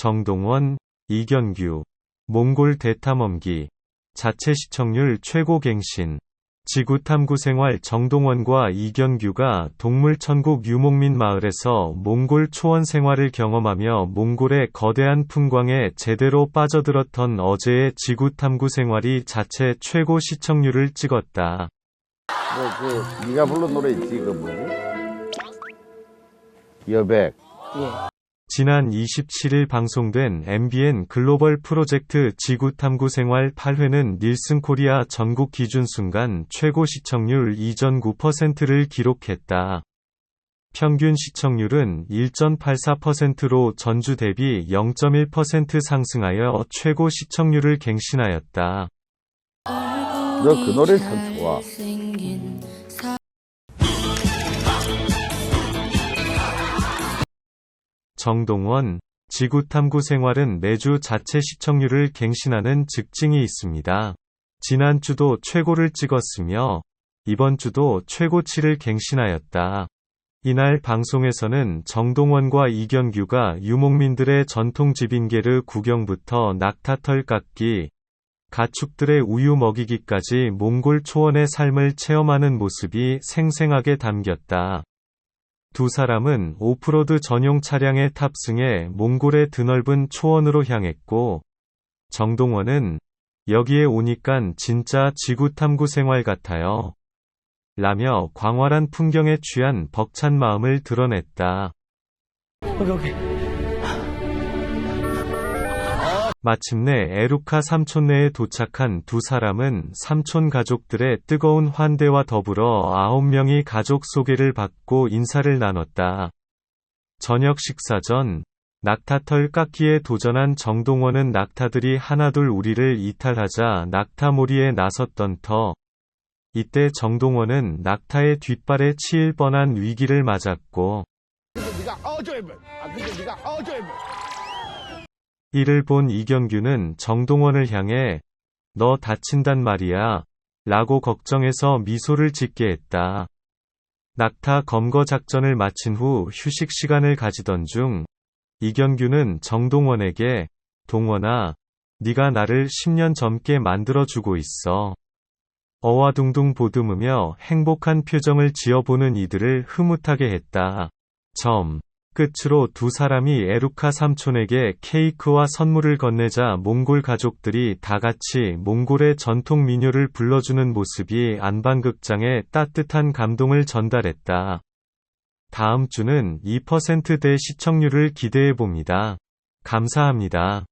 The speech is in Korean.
정동원, 이견규, 몽골 대탐험기, 자체 시청률 최고 갱신, 지구탐구 생활 정동원과 이견규가 동물천국 유목민 마을에서 몽골 초원 생활을 경험하며 몽골의 거대한 풍광에 제대로 빠져들었던 어제의 지구탐구 생활이 자체 최고 시청률을 찍었다. 뭐, 그, 네가 부른 노래 있지, 그 뭐지? 여백. 지난 27일 방송된 MBN 글로벌 프로젝트 지구 탐구 생활 8회는 닐슨 코리아 전국 기준 순간 최고 시청률 2.9%를 기록했다. 평균 시청률은 1.84%로 전주 대비 0.1% 상승하여 최고 시청률을 갱신하였다. 너 그 노래 참 좋아. 정동원, 지구탐구 생활은 매주 자체 시청률을 갱신하는 직징이 있습니다. 지난주도 최고를 찍었으며, 이번 주도 최고치를 갱신하였다. 이날 방송에서는 정동원과 이견규가 유목민들의 전통 지빈게르 구경부터 낙타털 깎기, 가축들의 우유 먹이기까지 몽골 초원의 삶을 체험하는 모습이 생생하게 담겼다. 두 사람은 오프로드 전용 차량에 탑승해 몽골의 드넓은 초원으로 향했고, 정동원은 여기에 오니깐 진짜 지구 탐구 생활 같아요. 라며 광활한 풍경에 취한 벅찬 마음을 드러냈다. 마침내 에루카 삼촌네에 도착한 두 사람은 삼촌 가족들의 뜨거운 환대와 더불어 아홉 명이 가족 소개를 받고 인사를 나눴다. 저녁 식사 전, 낙타털 깎기에 도전한 정동원은 낙타들이 하나둘 우리를 이탈하자 낙타몰이에 나섰던 터. 이때 정동원은 낙타의 뒷발에 치일 뻔한 위기를 맞았고, 이를 본 이경규는 정동원을 향해 너 다친단 말이야 라고 걱정해서 미소를 짓게 했다. 낙타 검거 작전을 마친 후 휴식 시간을 가지던 중 이경규는 정동원에게 동원아 네가 나를 10년 젊게 만들어주고 있어. 어와둥둥 보듬으며 행복한 표정을 지어보는 이들을 흐뭇하게 했다. 점. 끝으로 두 사람이 에루카 삼촌에게 케이크와 선물을 건네자 몽골 가족들이 다 같이 몽골의 전통 민요를 불러주는 모습이 안방극장에 따뜻한 감동을 전달했다. 다음 주는 2%대 시청률을 기대해 봅니다. 감사합니다.